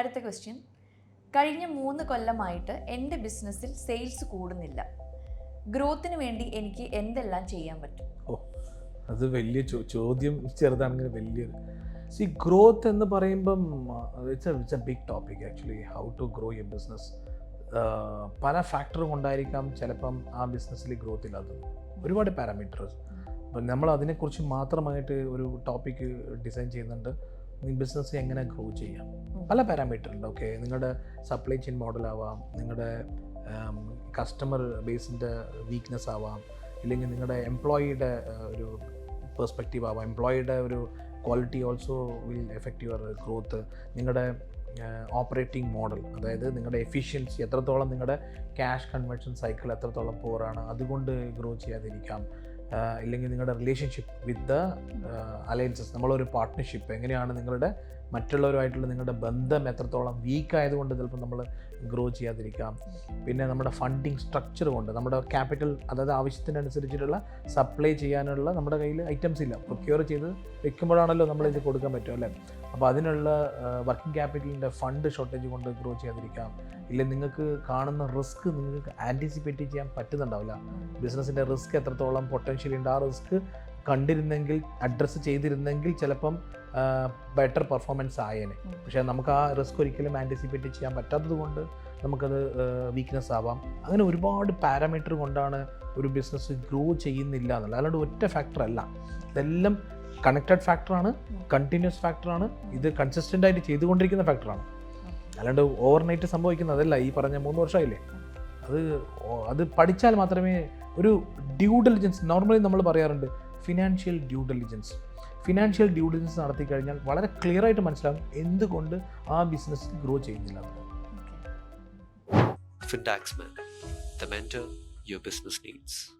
അടുത്ത ക്വസ്റ്റ്യൻ കഴിഞ്ഞ മൂന്ന് കൊല്ലമായിട്ട് എന്റെ ബിസിനസ്സിൽ സെയിൽസ് കൂടുന്നില്ല. ഗ്രോത്തിന് വേണ്ടി എനിക്ക് എന്തെല്ലാം ചെയ്യാൻ പറ്റും? ഓ അത് വലിയ ചോദ്യം ചെറുതാണെങ്കിൽ വലിയ സി ഗ്രോത്ത് എന്ന് പറയുമ്പം it's it's a big topic actually how to grow your business പല ഫാക്ടറും കൊണ്ടായിരിക്കാം ചിലപ്പം ആ ബിസിനസ്സിൽ ഗ്രോത്ത് ഇല്ലാത്തത്. ഒരുപാട് പാരാമീറ്റേഴ്സ് അപ്പം നമ്മൾ അതിനെക്കുറിച്ച് മാത്രമായിട്ട് ഒരു ടോപ്പിക് ഡിസൈൻ ചെയ്യുന്നുണ്ട്. ബിസിനസ് എങ്ങനെ ഗ്രോ ചെയ്യാം? പല പാരാമീറ്റർ ഉണ്ട് ഓക്കെ നിങ്ങളുടെ സപ്ലൈ ചെയിൻ മോഡൽ ആവാം നിങ്ങളുടെ കസ്റ്റമർ ബേസിന്റെ വീക്ക്നെസ് ആവാം ഇല്ലെങ്കിൽ നിങ്ങളുടെ എംപ്ലോയിയുടെ ഒരു പെർസ്പെക്റ്റീവ് ആവാം. എംപ്ലോയിയുടെ ഒരു quality also will effect your growth നിങ്ങളുടെ ഓപ്പറേറ്റിംഗ് മോഡൽ അതായത് നിങ്ങളുടെ എഫിഷ്യൻസി എത്രത്തോളം നിങ്ങളുടെ ക്യാഷ് കൺവേർഷൻ സൈക്കിൾ എത്രത്തോളം പോറാണ് അതുകൊണ്ട് ഗ്രോ ചെയ്യാതിരിക്കാം. ഇല്ലെങ്കിൽ നിങ്ങളുടെ റിലേഷൻഷിപ്പ് വിത്ത് ദ അലയൻസസ് നമ്മളൊരു പാർട്ട്ണർഷിപ്പ് എങ്ങനെയാണ് നിങ്ങളുടെ മറ്റുള്ളവരുമായിട്ടുള്ള നിങ്ങളുടെ ബന്ധം എത്രത്തോളം വീക്ക് ആയതുകൊണ്ട് ചിലപ്പോൾ നമ്മൾ ഗ്രോ ചെയ്യാതിരിക്കാം. പിന്നെ നമ്മുടെ ഫണ്ടിങ് സ്ട്രക്ചർ കൊണ്ട് നമ്മുടെ ക്യാപിറ്റൽ അതായത് ആവശ്യത്തിനനുസരിച്ചിട്ടുള്ള സപ്ലൈ ചെയ്യാനുള്ള നമ്മുടെ കയ്യിൽ ഐറ്റംസ് ഇല്ല. പ്രൊക്യൂർ ചെയ്ത് വെക്കുമ്പോഴാണല്ലോ നമ്മൾ ഇത് കൊടുക്കാൻ പറ്റും അല്ലേ? അപ്പോൾ അതിനുള്ള വർക്കിംഗ് ക്യാപിറ്റലിന്റെ ഫണ്ട് ഷോർട്ടേജ് കൊണ്ട് ഗ്രോ ചെയ്യാതിരിക്കാം. ഇല്ല നിങ്ങൾക്ക് കാണുന്ന റിസ്ക് നിങ്ങൾക്ക് ആന്റിസിപ്പേറ്റ് ചെയ്യാൻ പറ്റുന്നുണ്ടാവില്ല. ബിസിനസ്സിന്റെ റിസ്ക് എത്രത്തോളം പൊട്ടൻഷ്യൽ ഉണ്ട്? ആ റിസ്ക് കണ്ടിരുന്നെങ്കിൽ അഡ്രസ്സ് ചെയ്തിരുന്നെങ്കിൽ ചിലപ്പം ബെറ്റർ പെർഫോമൻസ് ആയേനെ. പക്ഷേ നമുക്ക് ആ റിസ്ക് ഒരിക്കലും ആന്റിസിപ്പേറ്റ് ചെയ്യാൻ പറ്റാത്തത് കൊണ്ട് നമുക്കത് വീക്ക്നെസ് ആവാം. അങ്ങനെ ഒരുപാട് പാരാമീറ്റർ കൊണ്ടാണ് ഒരു ബിസിനസ് ഗ്രോ ചെയ്യുന്നില്ല എന്നുള്ളത്. അല്ലാണ്ട് ഒറ്റ ഫാക്ടർ അല്ല. ഇതെല്ലാം കണക്റ്റഡ് ഫാക്ടറാണ് കണ്ടിന്യൂസ് ഫാക്ടറാണ് ഇത് കൺസിസ്റ്റന്റ് ആയിട്ട് ചെയ്തുകൊണ്ടിരിക്കുന്ന ഫാക്ടറാണ് അല്ലാണ്ട് ഓവർനൈറ്റ് സംഭവിക്കുന്നതല്ല ഈ പറഞ്ഞ മൂന്ന് വർഷമായില്ലേ? അത് അത് പഠിച്ചാൽ മാത്രമേ ഒരു ഡ്യൂ ഡെലിജൻസ് നോർമലി നമ്മൾ പറയാറുണ്ട് financial due diligence financial due diligence നടത്തി കഴിഞ്ഞാൽ വളരെ ക്ലിയർ ആയിട്ട് മനസ്സിലാകും എന്തുകൊണ്ട് ആ ബിസിനസ് ഗ്രോ ചെയ്യുന്നില്ല എന്ന്. Man the mentor your business needs.